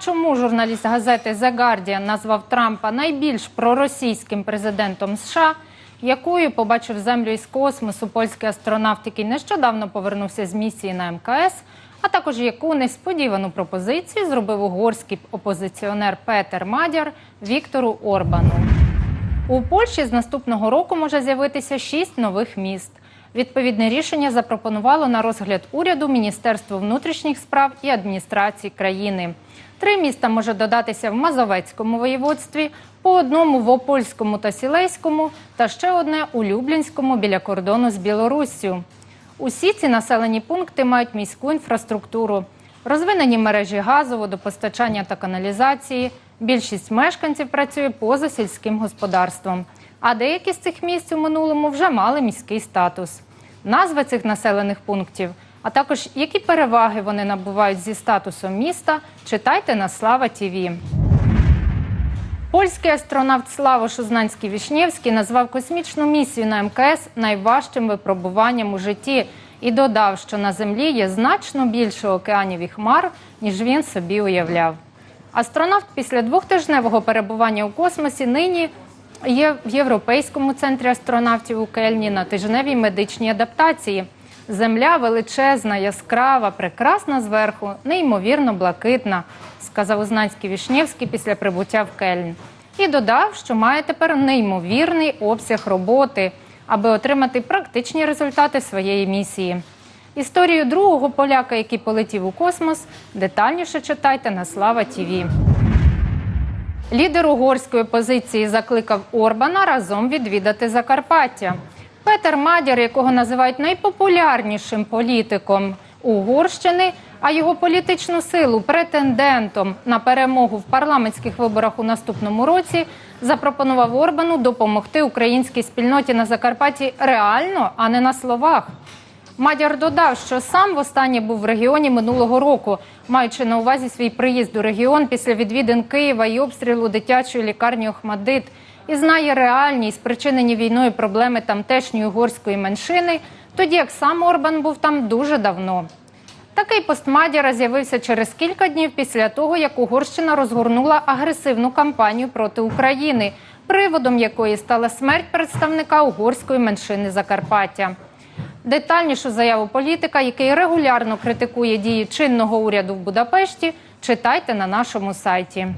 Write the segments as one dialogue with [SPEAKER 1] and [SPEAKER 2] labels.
[SPEAKER 1] Чому журналіст газети The Guardian назвав Трампа найбільш проросійським президентом США? Якою побачив землю із космосу польський астронавт, який нещодавно повернувся з місії на МКС, а також яку несподівану пропозицію зробив угорський опозиціонер Петер Мадяр Віктору Орбану. У Польщі з наступного року може з'явитися шість нових міст. Відповідне рішення запропонувало на розгляд уряду Міністерство внутрішніх справ і адміністрації країни. Три міста може додатися в Мазовецькому воєводстві, по одному в Опольському та Сілейському, та ще одне у Люблінському біля кордону з Білоруссю. Усі ці населені пункти мають міську інфраструктуру, розвинені мережі газу, водопостачання та каналізації. Більшість мешканців працює поза сільським господарством. А деякі з цих місць у минулому вже мали міський статус. Назви цих населених пунктів, а також які переваги вони набувають зі статусом міста, читайте на Слава ТІВІ. Польський астронавт Славош Узнанський Вішнєвський назвав космічну місію на МКС найважчим випробуванням у житті і додав, що на землі є значно більше океанів і хмар, ніж він собі уявляв. Астронавт після двохтижневого перебування у космосі нині є в Європейському центрі астронавтів у Кельні на тижневій медичній адаптації. Земля величезна, яскрава, прекрасна зверху, неймовірно блакитна, сказав Узнанський Вішнєвський після прибуття в Кельн. І додав, що має тепер неймовірний обсяг роботи, аби отримати практичні результати своєї місії. Історію другого поляка, який полетів у космос, детальніше читайте на Слава ТІВІ. Лідер угорської позиції закликав Орбана разом відвідати Закарпаття. Петер Мадяр, якого називають найпопулярнішим політиком Угорщини, а його політичну силу претендентом на перемогу в парламентських виборах у наступному році, запропонував Орбану допомогти українській спільноті на Закарпатті реально, а не на словах. Мадяр додав, що сам востаннє був в регіоні минулого року, маючи на увазі свій приїзд у регіон після відвідин Києва і обстрілу дитячої лікарні Охмадит, і знає реальні спричинені війною проблеми тамтешньої угорської меншини, тоді як сам Орбан був там дуже давно. Такий пост Мадяра з'явився через кілька днів після того, як Угорщина розгорнула агресивну кампанію проти України, приводом якої стала смерть представника угорської меншини Закарпаття. Детальнішу заяву політика, який регулярно критикує дії чинного уряду в Будапешті, читайте на нашому сайті.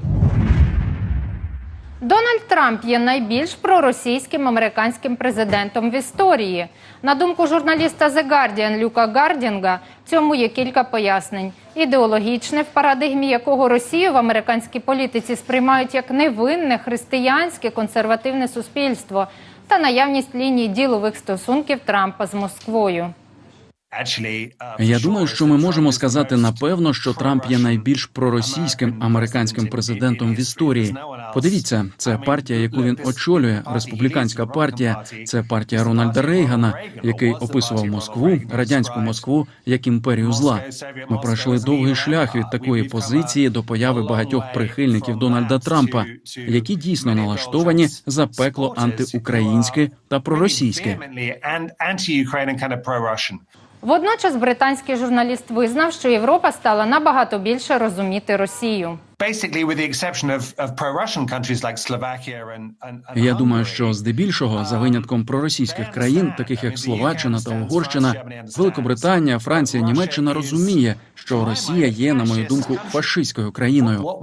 [SPEAKER 1] Дональд Трамп є найбільш проросійським американським президентом в історії. На думку журналіста The Guardian Люка Гардінга, цьому є кілька пояснень. Ідеологічне, в парадигмі якого Росію в американській політиці сприймають як невинне християнське консервативне суспільство та наявність лінії ділових стосунків Трампа з Москвою.
[SPEAKER 2] Я думаю, що ми можемо сказати напевно, що Трамп є найбільш проросійським американським президентом в історії. Подивіться, це партія, яку він очолює, республіканська партія. Це партія Рональда Рейгана, який описував Москву, радянську Москву як імперію зла. Ми пройшли довгий шлях від такої позиції до появи багатьох прихильників Дональда Трампа, які дійсно налаштовані за пекло антиукраїнське та проросійське.
[SPEAKER 1] Водночас британський журналіст визнав, що Європа стала набагато більше розуміти Росію.
[SPEAKER 2] Я думаю, що здебільшого, за винятком проросійських країн, таких як Словаччина та Угорщина, Великобританія, Франція, Німеччина розуміє, що Росія є, на мою думку, фашистською країною.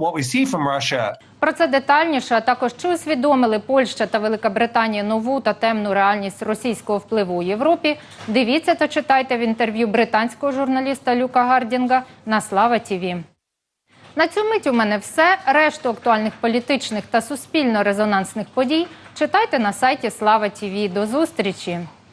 [SPEAKER 1] Про це детальніше, а також чи усвідомили Польща та Велика Британія нову та темну реальність російського впливу у Європі. Дивіться та читайте в інтерв'ю британського журналіста Люка Гардінга на Слава Тіві. На цю мить у мене все. Решту актуальних політичних та суспільно-резонансних подій читайте на сайті Слава Тіві. До зустрічі.